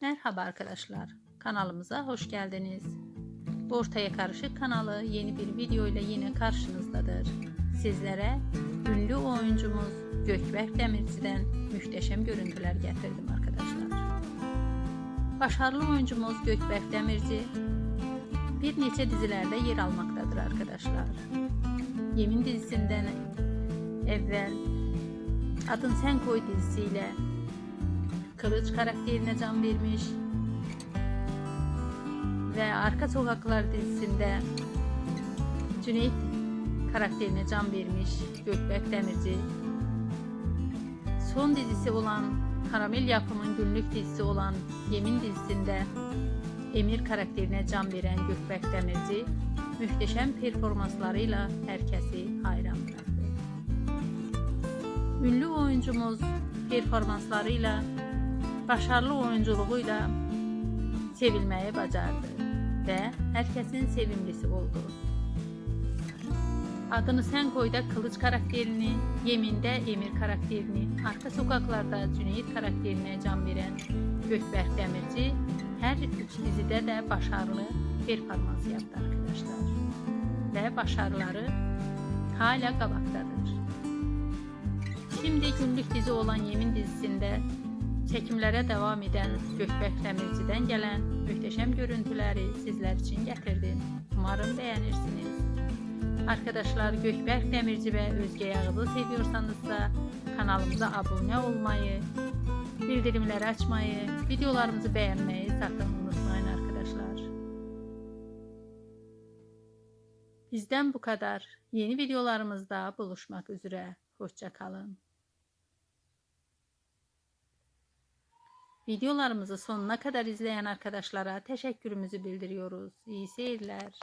Merhaba arkadaşlar. Kanalımıza hoş geldiniz. Ortaya Karışık kanalı yeni bir video ile yine karşınızdadır. Sizlere ünlü oyuncumuz Gökberk Demirci'den muhteşem görüntüler getirdim arkadaşlar. Başarılı oyuncumuz Gökberk Demirci bir neçe dizilerde yer almaktadır arkadaşlar. Yemin dizisinden evvel Adın Sen Koy dizisiyle Kılıç karakterine can vermiş ve Arka Sokaklar dizisinde Cüneyt karakterine can vermiş Gökberk Demirci. Son dizisi olan Karamel Yapım'ın günlük dizisi olan Yemin dizisinde Emir karakterine can veren Gökberk Demirci muhteşem performanslarıyla herkesi hayran bıraktı. Ünlü oyuncumuz performanslarıyla, başarılı oyunculuğuyla sevilmeyi bacardı ve herkesin sevimlisi oldu. Adını Sen Koy'da Kılıç karakterini, Yemin'de Emir karakterini, Arka Sokaklarda Cüneyt karakterine can veren Gökberk Demirci her üç dizide de başarılı performans yaptı arkadaşlar. Ve başarıları hala kabaktadır. Şimdi günlük dizi olan Yemin dizisinde çekimlere devam eden Gökberk Demirci'den gelen muhteşem görüntüleri sizler için getirdim. Umarım beğenirsiniz. Arkadaşlar Gökberk Demirci ve Özge Yağız'ı seviyorsanız da kanalımıza abone olmayı, bildirimleri açmayı, videolarımızı beğenmeyi sakın unutmayın arkadaşlar. Bizden bu kadar. Yeni videolarımızda buluşmak üzere. Hoşçakalın. Videolarımızı sonuna kadar izleyen arkadaşlara teşekkürümüzü bildiriyoruz. İyi seyirler.